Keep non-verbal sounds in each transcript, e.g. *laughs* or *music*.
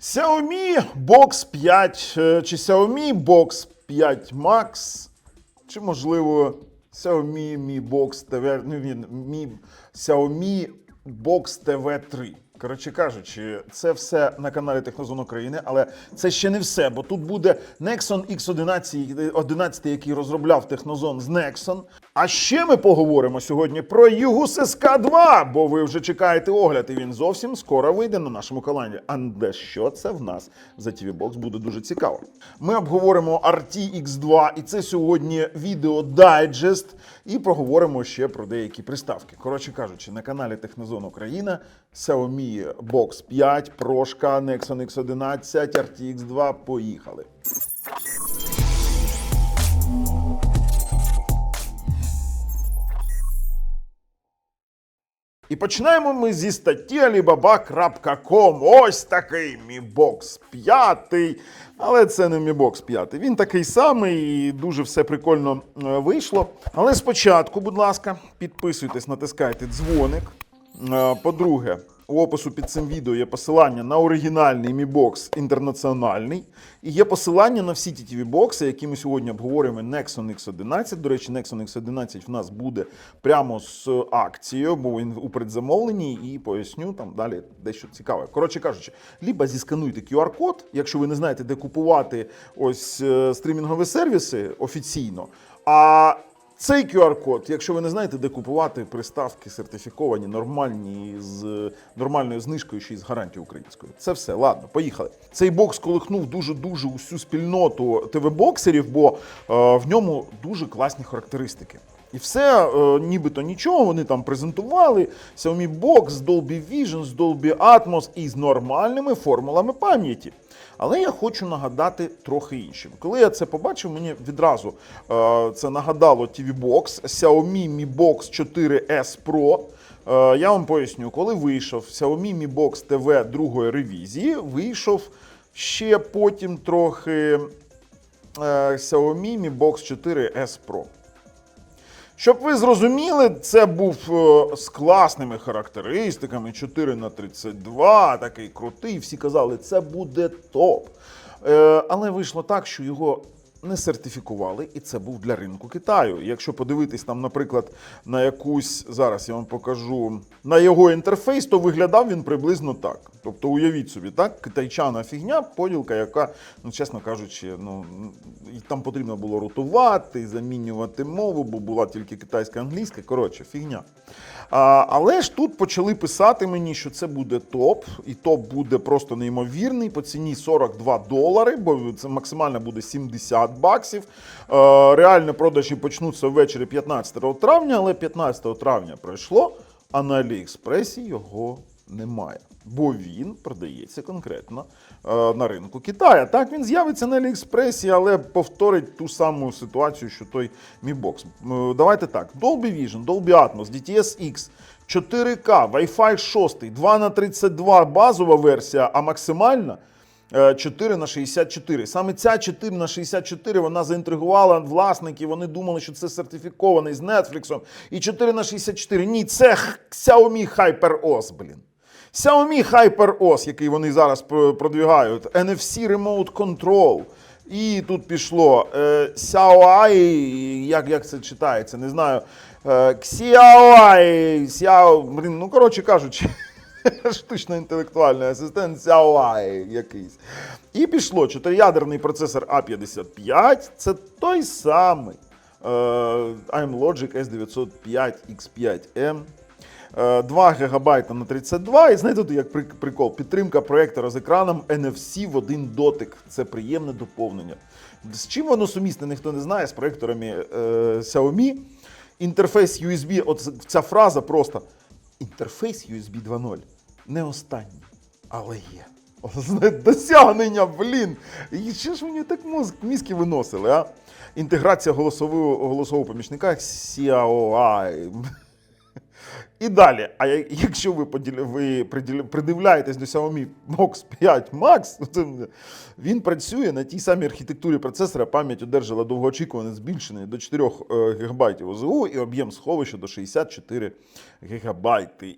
Xiaomi Box 5 е, чи Xiaomi Box 5 Max, чи можливо Xiaomi Mi Box TV, ну, Mi, Xiaomi Box TV 3. Коротше кажучи, це все на каналі Технозон України, але це ще не все, бо тут буде Nexon X11, 11, який розробляв Технозон з Nexon. А ще ми поговоримо сьогодні про Югус СК2, бо ви вже чекаєте огляд, і він зовсім скоро вийде на нашому каналі. А де що це в нас за TV Box буде дуже цікаво. Ми обговоримо RTX2, і це сьогодні відео дайджест, і проговоримо ще про деякі приставки. Коротше кажучи, на каналі Технозон Україна Xiaomi Box 5, Прошка, Nexon X11, RTX 2. Поїхали. І починаємо ми зі статті alibaba.com. Ось такий мібокс Box 5. Але це не мібокс Box 5. Він такий самий і дуже все прикольно е, вийшло. Але спочатку, будь ласка, підписуйтесь, натискайте дзвоник. Е, По-друге, у опису під цим відео є посилання на оригінальний Mi Box інтернаціональний. І є посилання на всі ті TV бокси, які ми сьогодні обговорюємо. Nexon X11. До речі, Nexon X11 в нас буде прямо з акцією, бо він у предзамовленні, і поясню там далі дещо цікаве. Коротше кажучи, либо зіскануйте QR-код, якщо ви не знаєте, де купувати ось е, стрімінгові сервіси офіційно. А цей QR-код, якщо ви не знаєте, де купувати приставки сертифіковані, нормальні, з нормальною знижкою, ще й з гарантією українською. Це все, ладно, поїхали. Цей бокс колихнув дуже-дуже усю спільноту ТВ-боксерів, бо е, в ньому дуже класні характеристики. І все, е, нібито нічого, вони там презентували Xiaomi Box з Dolby Vision, з Dolby Atmos і з нормальними формулами пам'яті. Але я хочу нагадати трохи іншим. Коли я це побачив, мені відразу е, це нагадало TV Box, Xiaomi Mi Box 4S Pro. Е, я вам поясню, коли вийшов Xiaomi Mi Box TV другої ревізії, вийшов ще потім трохи е, Xiaomi Mi Box 4S Pro. Щоб ви зрозуміли, це був е, з класними характеристиками 4 на 32 такий крутий. Всі казали, це буде топ. Е, Але вийшло так, що його не сертифікували, і це був для ринку Китаю. Якщо подивитись там, наприклад, на якусь зараз я вам покажу на його інтерфейс, то виглядав він приблизно так. Тобто, уявіть собі, так, китайчана фігня, поділка, яка, ну чесно кажучи, ну там потрібно було ротувати, замінювати мову, бо була тільки китайська англійська. Коротше, фігня. А, але ж тут почали писати мені, що це буде топ, і топ буде просто неймовірний по ціні 42 долари, бо це максимально буде 70 баксів. Е, реально продажі почнуться ввечері 15 травня, але 15 травня пройшло, а на Аліекспресі його немає. Бо він продається конкретно е, на ринку Китаю. Так він з'явиться на Аліекспресі, але повторить ту саму ситуацію, що той Mi Box. Е, давайте так: Dolby Vision, Dolby Atmos, DTS X, 4K, Wi-Fi 6, 2 на 32 базова версія, а максимальна. Е, 4 на 64. Саме ця 4 на 64 вона заінтригувала власників. Вони думали, що це сертифікований з Netflix. І 4 на 64. Ні, це Xiaomi HyperOS, блін. Xiaomi HyperOS, який вони зараз продвігають, NFC Remote Control. І тут пішло е, Xiaoai, як, як це читається, не знаю. Е, Xiaoai, Xiao, блін, ну коротше кажучи, *laughs* штучно-інтелектуальний асистент Xiaoai якийсь. І пішло чотириядерний процесор A55, це той самий iMlogic S905 X5M. Е, 2 ГБ на 32. І знаєте, тут як прикол, підтримка проєктора з екраном NFC в один дотик. Це приємне доповнення. З чим воно сумісне, ніхто не знає, з проєкторами е, Xiaomi. Інтерфейс USB, от ця фраза просто інтерфейс USB 2.0 не останній, але є. Досягнення, блін. І що ж мені так мозк, мізки виносили, а? Інтеграція голосового, помічника Xiaoai. І далі, а якщо ви, ви придивляєтесь до Xiaomi Box 5 Max, він працює на тій самій архітектурі процесора, пам'ять одержала довгоочікуваний збільшений до 4 ГБ ОЗУ і об'єм сховища до 64 ГБ.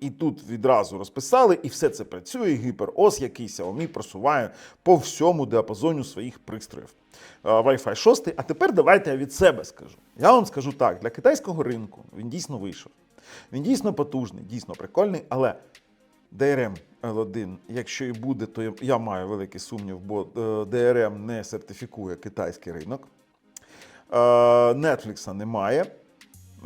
І тут відразу розписали, і все це працює. Гіперос, який Xiaomi просуває по всьому діапазону своїх пристроїв. Е, Wi-Fi 6. А тепер давайте я від себе скажу. Я вам скажу так: для китайського ринку він дійсно вийшов. Він дійсно потужний, дійсно прикольний, але DRM L1, якщо і буде, то я- маю великий сумнів, бо е, DRM не сертифікує китайський ринок. Е, Netflix немає.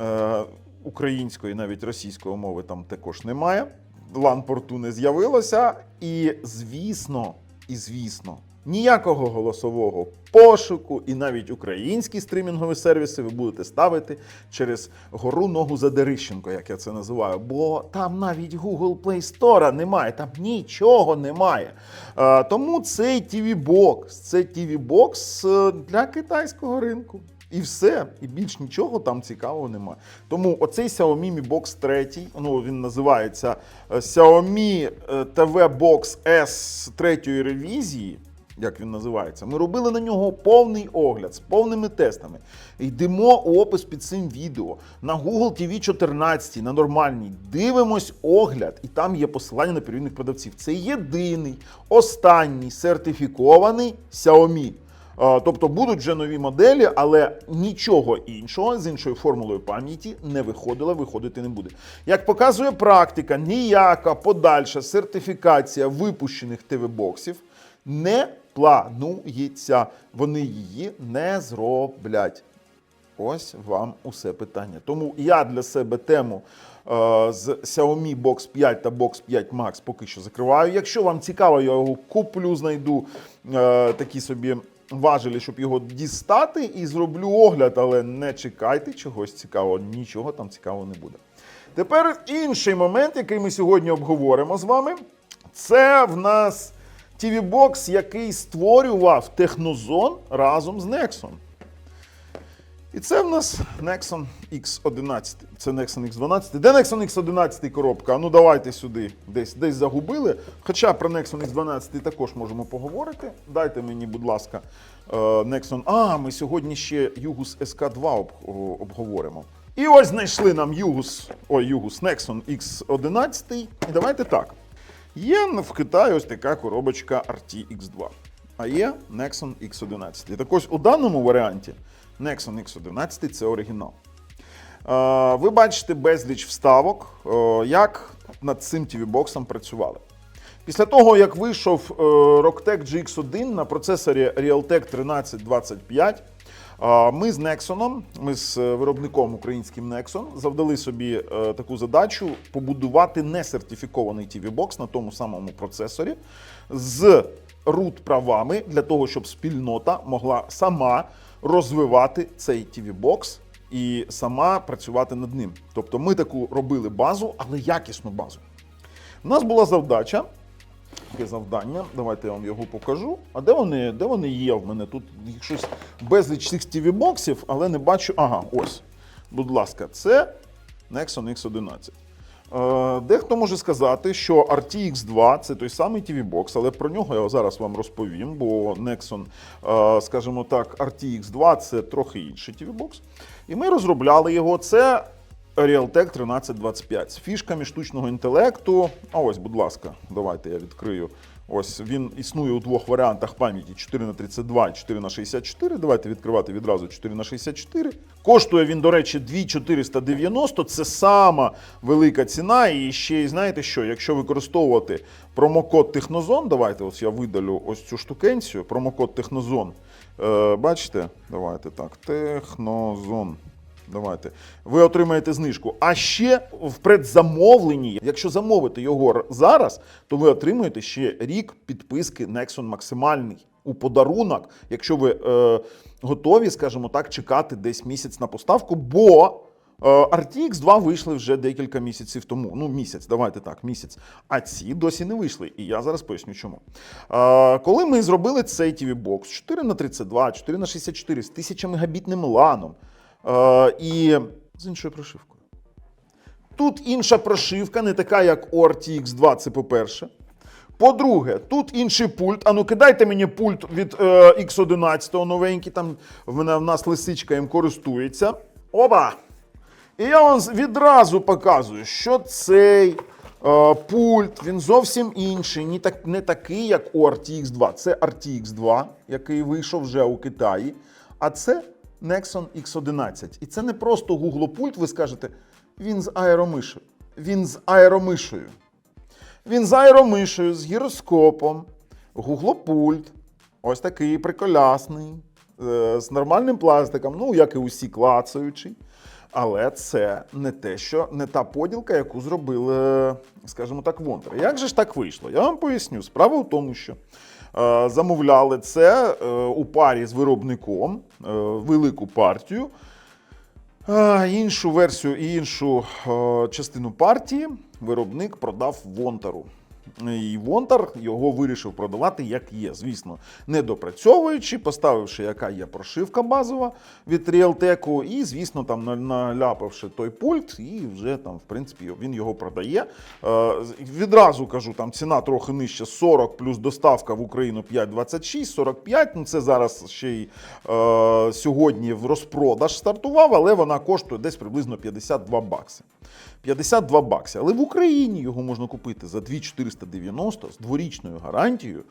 Е, Української, навіть російської мови там також немає. LAN-порту не з'явилося. І звісно, і звісно, ніякого голосового пошуку, і навіть українські стрімінгові сервіси ви будете ставити через гору ногу Задерищенко, як я це називаю. Бо там навіть Google Play Store немає, там нічого немає. Е, тому цей TV Box, це TV Box е, для китайського ринку. І все, і більш нічого там цікавого немає. Тому оцей Xiaomi Mi Box 3, ну він називається е, Xiaomi TV Box S третьої ревізії. Як він називається, ми робили на нього повний огляд з повними тестами. Йдемо у опис під цим відео на Google TV 14, на нормальній. Дивимось огляд, і там є посилання на первинних продавців. Це єдиний останній сертифікований Xiaomi. Тобто будуть вже нові моделі, але нічого іншого з іншою формулою пам'яті не виходило, виходити не буде. Як показує практика, ніяка подальша сертифікація випущених ТВ-боксів не планується. Вони її не зроблять. Ось вам усе питання. Тому я для себе тему е, з Xiaomi Box 5 та Box 5 Max поки що закриваю. Якщо вам цікаво, я його куплю, знайду е, такі собі важелі, щоб його дістати, і зроблю огляд, але не чекайте чогось цікавого, нічого там цікавого не буде. Тепер інший момент, який ми сьогодні обговоримо з вами, це в нас TV Box, який створював Технозон разом з Nexon. І це в нас Nexon X11. Це Nexon X12. Де Nexon X11 коробка? Ну давайте сюди. Десь десь загубили. Хоча про Nexon X12 також можемо поговорити. Дайте мені, будь ласка, е, Nexon. А, ми сьогодні ще Югус SK2 об- обговоримо. І ось знайшли нам Югус, ой, Югус Nexon X11. І давайте так. Є в Китаї ось така коробочка RT-X2, а є Nexon X11. І так ось у даному варіанті Nexon X11 це оригінал. Ви бачите безліч вставок, е, як над цим TV-боксом працювали. Після того, як вийшов е, Rocktech GX1 на процесорі Realtek 1325, е, ми з Nexon, ми з е, виробником українським Nexon, завдали собі е, таку задачу побудувати несертифікований TV-бокс на тому самому процесорі з root правами для того, щоб спільнота могла сама розвивати цей TV-бокс і сама працювати над ним. Тобто ми таку робили базу, але якісну базу. У нас була завдача, таке завдання. Давайте я вам його покажу. А де вони, де вони є в мене? Тут щось безліч цих TV-боксів, але не бачу. Ага, ось. Будь ласка, це Nexon X11. Е, Дехто може сказати, що RTX2 це той самий TV-бокс, але про нього я зараз вам розповім, бо Nexon, е, скажімо так, RTX2 це трохи інший TV-бокс. І ми розробляли його. Це Realtek 1325 з фішками штучного інтелекту. А ось, будь ласка, давайте я відкрию. Ось він існує у двох варіантах пам'яті 4 на 32 і 4 на 64. Давайте відкривати відразу 4 на 64. Коштує він, до речі, 2490. Це сама велика ціна. І ще й знаєте що? Якщо використовувати промокод Технозон, давайте ось я видалю ось цю штукенцію. Промокод Технозон. Е, бачите? Давайте так. Технозон. Давайте. Ви отримаєте знижку. А ще в предзамовленні, якщо замовити його зараз, то ви отримуєте ще рік підписки Nexon максимальний у подарунок, якщо ви е, готові, скажімо так, чекати десь місяць на поставку, бо е, RTX 2 вийшли вже декілька місяців тому. Ну, місяць, давайте так, місяць. А ці досі не вийшли. І я зараз поясню чому. Е, коли ми зробили цей TV-бокс 4 на 32, 4 на 64 з 1000 мегабітним ланом. Е, і з іншою прошивкою. Тут інша прошивка, не така, як у RTX 2, це по-перше. По-друге, тут інший пульт. А ну кидайте мені пульт від е, X11 новенький, там в мене в нас лисичка їм користується. Оба! І я вам відразу показую, що цей е, пульт він зовсім інший, не, так, не такий, як у RTX 2. Це RTX 2, який вийшов вже у Китаї. А це Nexon X11. І це не просто Google пульт, ви скажете, він з аеромишею. Він з аеромишею. Він з аеромишею, з гіроскопом, гуглопульт, ось такий приколясний, е, з нормальним пластиком, ну, як і усі клацаючий. Але це не те, що не та поділка, яку зробили, скажімо так, Вонтер. Як же ж так вийшло? Я вам поясню. Справа в тому, що е, замовляли це е, у парі з виробником, е, велику партію. Іншу версію і іншу е, частину партії виробник продав Вонтару. І Вонтар його вирішив продавати як є. Звісно, не допрацьовуючи, поставивши, яка є прошивка базова від Realtek, і, звісно, там наляпавши той пульт, і вже там, в принципі, він його продає. Е, Відразу кажу, там ціна трохи нижче 40 плюс доставка в Україну 5,26, 45. Ну це зараз ще й е, сьогодні в розпродаж стартував, але вона коштує десь приблизно 52 бакси. 52 бакси. Але в Україні його можна купити за 2490 з дворічною гарантією. Е,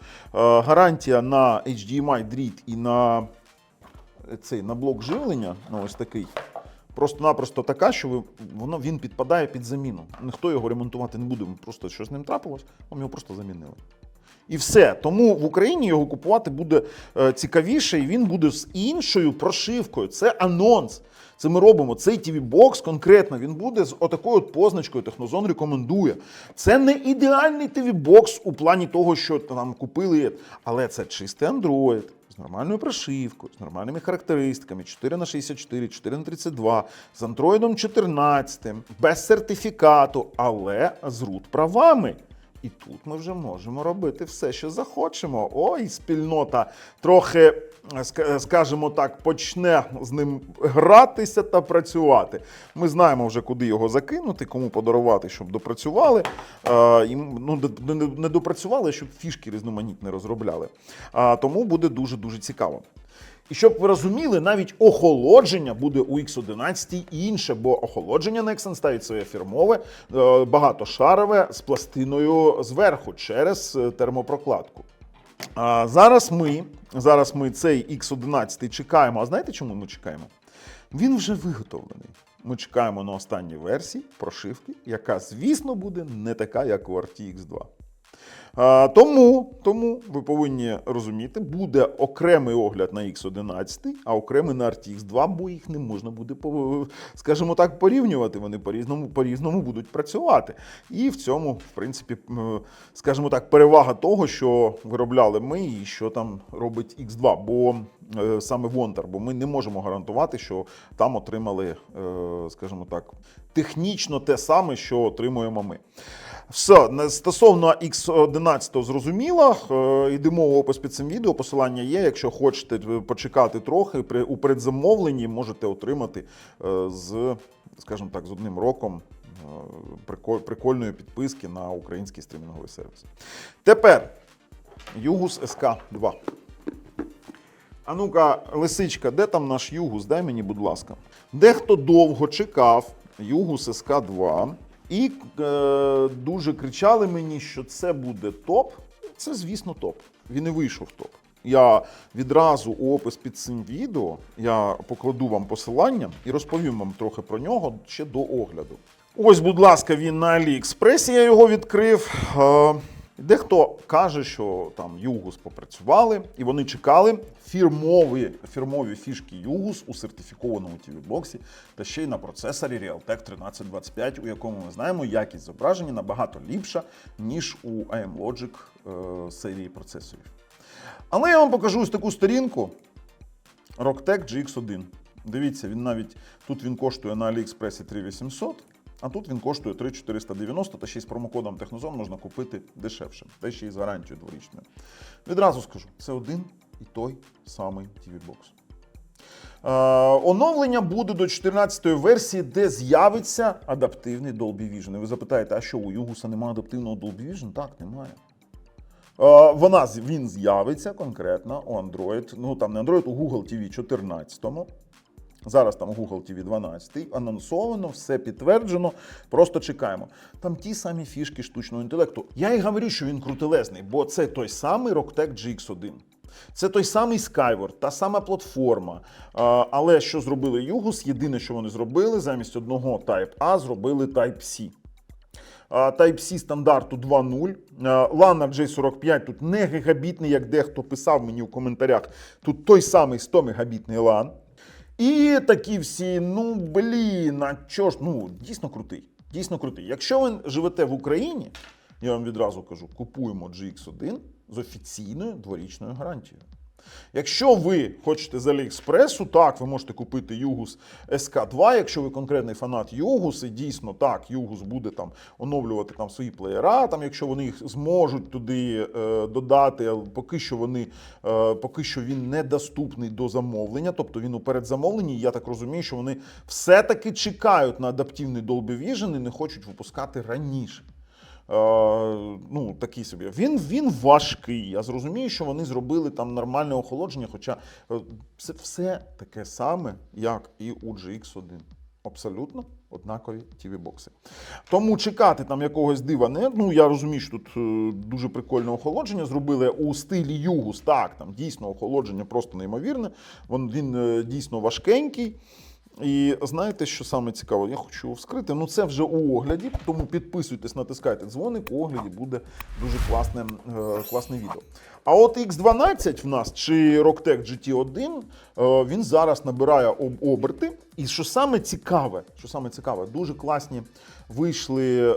гарантія на HDMI дріт і на цей на блок живлення, ну ось такий. Просто-напросто така, що ви, воно, він підпадає під заміну. Ніхто його ремонтувати не буде, просто що з ним трапилось, вам його просто замінили. І все. Тому в Україні його купувати буде е, цікавіше, і він буде з іншою прошивкою. Це анонс. Це ми робимо. Цей tv бокс конкретно він буде з отакою от позначкою. Технозон рекомендує. Це не ідеальний tv бокс у плані того, що там купили, але це чистий Android. З нормальною прошивкою, з нормальними характеристиками 4 на 64, 4 на 32, з Android 14, без сертифікату, але з root правами. І тут ми вже можемо робити все, що захочемо. Ой, спільнота трохи, ска- скажімо так, почне з ним гратися та працювати. Ми знаємо вже, куди його закинути, кому подарувати, щоб допрацювали. І, ну, не- допрацювали, щоб фішки різноманітні розробляли. А, тому буде дуже-дуже цікаво. І щоб ви розуміли, навіть охолодження буде у X11 інше, бо охолодження Nexon ставить своє фірмове, е, багатошарове з пластиною зверху через е, термопрокладку. А зараз ми, зараз ми цей X11 чекаємо. А знаєте, чому ми чекаємо? Він вже виготовлений. Ми чекаємо на останній версії прошивки, яка, звісно, буде не така, як у RTX 2. Тому, тому ви повинні розуміти, буде окремий огляд на X11, а окремий на RTX 2, бо їх не можна буде, скажімо так, порівнювати. Вони по-різному, по-різному будуть працювати. І в цьому, в принципі, скажімо так, перевага того, що виробляли ми і що там робить X2, бо е, саме Вонтер, бо ми не можемо гарантувати, що там отримали, е, скажімо так, технічно те саме, що отримуємо ми. Все, стосовно X11 зрозуміло. Е, Йдемо в опис під цим відео. Посилання є. Якщо хочете е, почекати трохи, у передзамовленні можете отримати е, з, скажімо так, з одним роком прикольної підписки на український стрімінговий сервіс. Тепер Югус СК2. А ну-ка, лисичка, де там наш Югус? Дай мені, будь ласка. Дехто довго чекав Югус СК2 і е, дуже кричали мені, що це буде топ. Це, звісно, топ. Він і вийшов топ. Я відразу у опис під цим відео я покладу вам посилання і розповім вам трохи про нього ще до огляду. Ось, будь ласка, він на Аліекспресі. Я його відкрив. Е, Дехто каже, що там Югус попрацювали, і вони чекали фірмові, фірмові фішки Югус у сертифікованому TV-боксі та ще й на процесорі Realtek 1325, у якому ми знаємо, якість зображення набагато ліпша, ніж у AM Logic е, серії процесорів. Але я вам покажу ось таку сторінку Rocktech GX1. Дивіться, він навіть тут він коштує на AliExpress 3800, а тут він коштує 3490, та ще й з промокодом Технозон можна купити дешевше, та ще й з гарантією дворічною. Відразу скажу, це один і той самий TV-бокс. оновлення буде до 14-ї версії, де з'явиться адаптивний Dolby Vision. І ви запитаєте, а що у Югуса немає адаптивного Dolby Vision? Так, немає. Е, Вона він з'явиться конкретно у Android. Ну там не Android, у Google TV 14. Зараз там Google TV 12, анонсовано, все підтверджено. Просто чекаємо. Там ті самі фішки штучного інтелекту. Я і говорю, що він крутелезний, бо це той самий Rocktech GX1. Це той самий Skyward, та сама платформа. Але що зробили Югус? Єдине, що вони зробили, замість одного Type-A зробили Type-C. Type-C стандарту 2.0. А, LAN на J45 тут не гігабітний, як дехто писав мені у коментарях. Тут той самий 100 мегабітний LAN. І такі всі, ну блін, а чо ж, ну дійсно крутий. Дійсно крутий. Якщо ви живете в Україні, я вам відразу кажу, купуємо GX1 з офіційною дворічною гарантією. Якщо ви хочете з Аліекспресу, так, ви можете купити Югус СК2. Якщо ви конкретний фанат Югус, і дійсно так, Югус буде там оновлювати там свої плеєра, там, якщо вони їх зможуть туди е, додати, але поки що вони е, поки що він недоступний до замовлення, тобто він у передзамовленні. Я так розумію, що вони все-таки чекають на адаптивний Dolby Vision і не хочуть випускати раніше. Е, ну, такий собі. Він, він важкий. Я зрозумію, що вони зробили там нормальне охолодження, хоча це все таке саме, як і у GX1. Абсолютно однакові tv бокси Тому чекати там якогось дива не. Ну я розумію, що тут е, дуже прикольне охолодження зробили у стилі Югус. Так, там дійсно охолодження просто неймовірне. Він, він е, дійсно важкенький. І знаєте, що саме цікаво? Я хочу вскрити. Ну це вже у огляді, тому підписуйтесь, натискайте дзвоник. У огляді буде дуже класне, е, класне відео. А от X12 в нас чи Rocktech GT1, е, він зараз набирає об- оберти. І що саме цікаве, що саме цікаве, дуже класні вийшли е,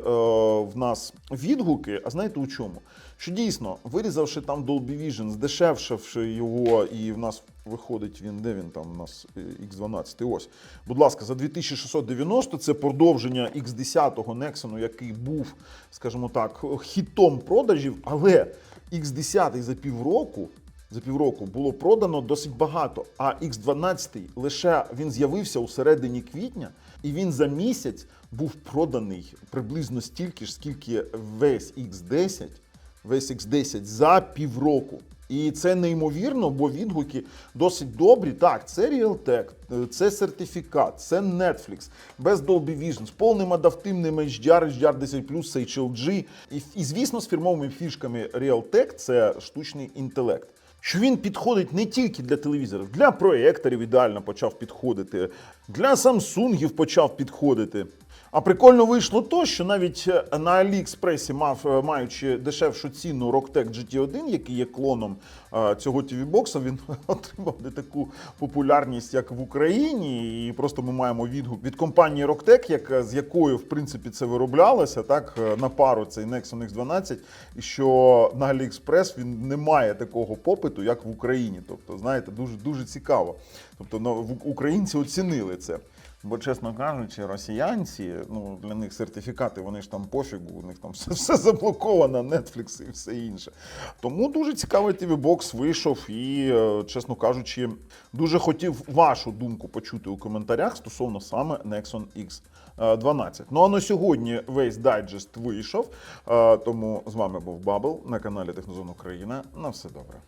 в нас відгуки. А знаєте у чому? Що дійсно, вирізавши там Dolby Vision, здешевшивши його, і в нас виходить він, де він там у нас е, X12, ось. Будь ласка, за 2690 це продовження X10 Nexon, який був, скажімо так, хітом продажів, але X10 за півроку. За півроку було продано досить багато. А X12 лише він з'явився у середині квітня, і він за місяць був проданий приблизно стільки ж, скільки весь X10, весь X10 за півроку. І це неймовірно, бо відгуки досить добрі. Так, це Realtek, е, це сертифікат, це Netflix, без Dolby Vision, з повним адаптивним HDR, HDR 10+, HLG. І, і звісно, з фірмовими фішками Realtek це штучний інтелект. Що він підходить не тільки для телевізорів, для проєкторів ідеально почав підходити, для Самсунгів почав підходити. А прикольно вийшло то, що навіть е, на Аліекспресі, мав, е, маючи дешевшу ціну Rocktech GT1, який є клоном е, цього TV-бокса, він *laughs* отримав не таку популярність, як в Україні. І просто ми маємо відгук від компанії Rocktech, яка, з якою в принципі це вироблялося, так на пару цей Nexon X12, і що на AliExpress він не має такого попиту, як в Україні. Тобто, знаєте, дуже дуже цікаво. Тобто, ну, українці оцінили це. Бо, чесно кажучи, росіянці, ну для них сертифікати, вони ж там пофігу, у них там все, все заблоковано, Netflix і все інше. Тому дуже цікавий tv бокс вийшов і, е, чесно кажучи, дуже хотів вашу думку почути у коментарях стосовно саме Nexon X. 12. Ну а на сьогодні весь дайджест вийшов. Е, Тому з вами був Бабл на каналі Технозон Україна. На все добре.